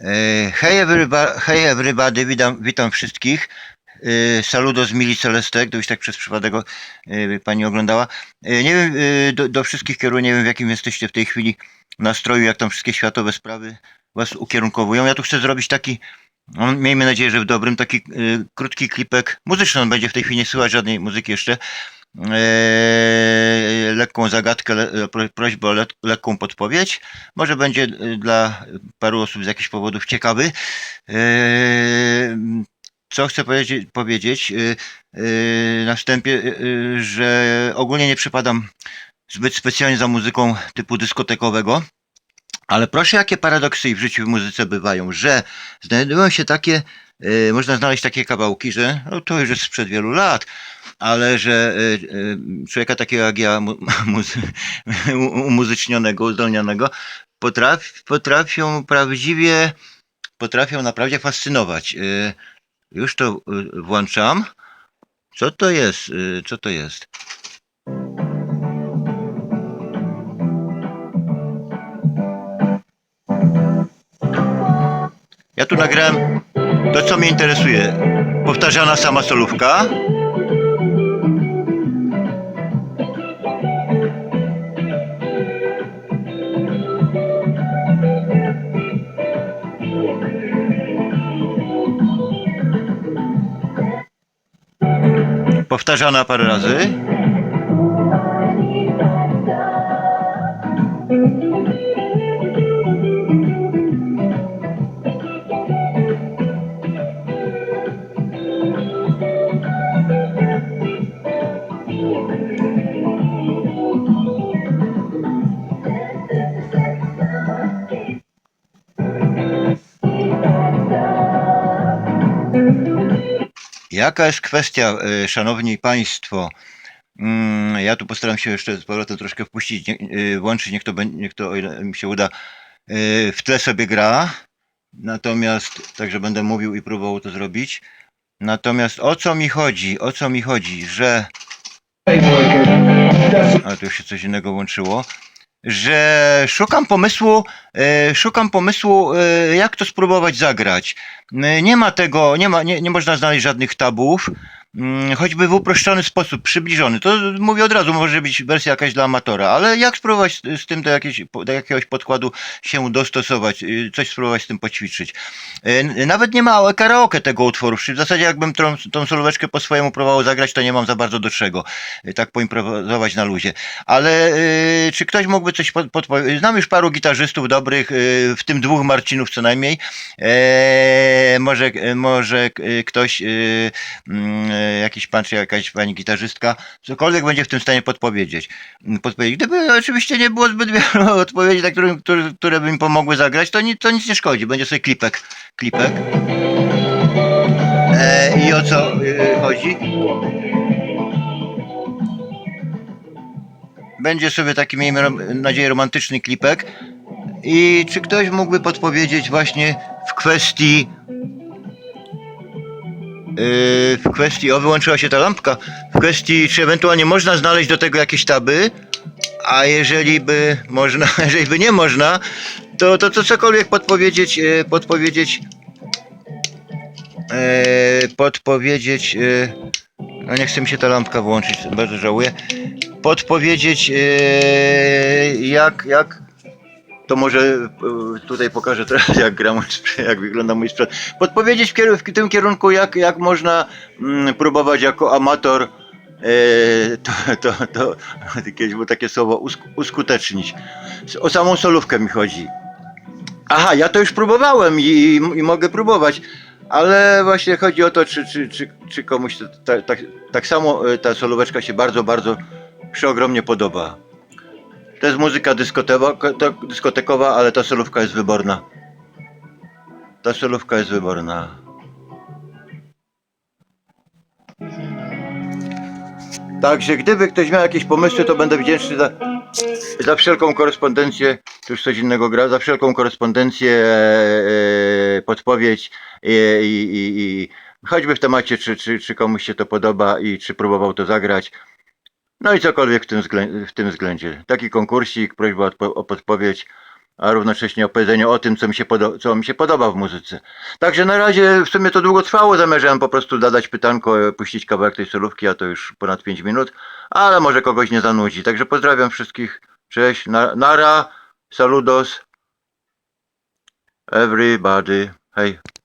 E, Hej everybody, hej everybody witam, witam wszystkich. E, Saludo z Mili Celeste, gdybyś tak przez przypadek e, pani oglądała. Nie wiem, do, do wszystkich kieruję, nie wiem w jakim jesteście w tej chwili nastroju, jak tam wszystkie światowe sprawy was ukierunkowują. Ja tu chcę zrobić taki, no, miejmy nadzieję, że w dobrym, taki krótki klipek muzyczny, on będzie w tej chwili nie słychać żadnej muzyki jeszcze. Lekką zagadkę, prośbę o le, lekką podpowiedź. Może będzie dla paru osób z jakichś powodów ciekawy. E, Co chcę powiedzieć, e, e, na wstępie, że ogólnie nie przypadam zbyt specjalnie za muzyką typu dyskotekowego. Ale proszę, jakie paradoksy w życiu w muzyce bywają, że znajdują się takie, można znaleźć takie kawałki, że no to już jest sprzed wielu lat, ale że człowieka takiego jak ja, mu, muzy, umuzycznionego, uzdolnionego, potraf, potrafią prawdziwie, potrafią naprawdę fascynować. E, Już to e, włączam. Co to jest? E, Co to jest? Ja tu nagrałem to, co mnie interesuje. Powtarzana sama solówka. Powtarzana parę razy. Jaka jest kwestia, e, szanowni państwo? Mm, Ja tu postaram się jeszcze z powrotem troszkę wpuścić, e, włączyć, niech to, niech to, o ile mi się uda, e, w tle sobie gra. Natomiast, także będę mówił i próbował to zrobić. Natomiast o co mi chodzi? O co mi chodzi, że. A tu już się coś innego włączyło. Że szukam pomysłu, e, szukam pomysłu, e, jak to spróbować zagrać. E, Nie ma tego, nie, ma, nie, nie można znaleźć żadnych tabów, choćby w uproszczony sposób, przybliżony. To mówię od razu, może być wersja jakaś dla amatora, ale jak spróbować z, tym do, do jakiegoś podkładu się dostosować, y, coś spróbować z tym poćwiczyć. N- Nawet nie ma karaoke tego utworu, w zasadzie jakbym tą, tą solóweczkę po swojemu próbował zagrać, to nie mam za bardzo do czego, y, tak poimprowizować na luzie. Ale y, czy ktoś mógłby coś pod- podpowiedzieć? Znam już paru gitarzystów dobrych, y, w tym dwóch Marcinów co najmniej. E, może, może ktoś, mm, jakiś pan czy jakaś pani gitarzystka, cokolwiek będzie w tym stanie podpowiedzieć. Mm, podpowiedzieć. Gdyby oczywiście nie było zbyt wielu odpowiedzi, na którym, które, które by mi pomogły zagrać, to, ni, to nic nie szkodzi. Będzie sobie klipek. klipek. E, I o co e, chodzi? Będzie sobie taki, miejmy nadzieję, romantyczny klipek. I czy ktoś mógłby podpowiedzieć właśnie w kwestii. Yy, w kwestii. O, wyłączyła się ta lampka. W kwestii, czy ewentualnie można znaleźć do tego jakieś taby, a jeżeli by można, jeżeli by nie można, to, to, to cokolwiek podpowiedzieć, yy, podpowiedzieć. Yy, podpowiedzieć. No nie chce mi się ta lampka włączyć, bardzo żałuję. Podpowiedzieć, jak, jak, to może e, tutaj pokażę teraz, jak gram, jak wygląda mój sprzęt. Podpowiedzieć w, tym kierunku, jak, jak można mm, próbować jako amator e, to, to, to kiedyś było takie słowo usk uskutecznić. O samą solówkę mi chodzi. Aha, ja to już próbowałem i, i mogę próbować, ale właśnie chodzi o to, czy, czy, czy, czy komuś to, ta, tak, tak samo e, ta solóweczka się bardzo, bardzo przeogromnie podoba. To jest muzyka dyskotekowa, ale ta solówka jest wyborna. Ta solówka jest wyborna. Także gdyby ktoś miał jakieś pomysły, to będę wdzięczny za, za wszelką korespondencję, tu już coś innego gra, za wszelką korespondencję, e, podpowiedź e, i, i, i choćby w temacie, czy, czy, czy komuś się to podoba i czy próbował to zagrać. No i cokolwiek w tym, wzglę- w tym względzie. Taki konkursik, prośba o, odpo- o podpowiedź. a równocześnie opowiedzenie o tym, co mi, się co mi się podoba w muzyce. Także na razie w sumie to długo trwało, zamierzałem po prostu dodać pytanko, puścić kawałek tej solówki, a to już ponad 5 minut, ale może kogoś nie zanudzi. Także pozdrawiam wszystkich, cześć, na- nara, saludos, everybody, hej.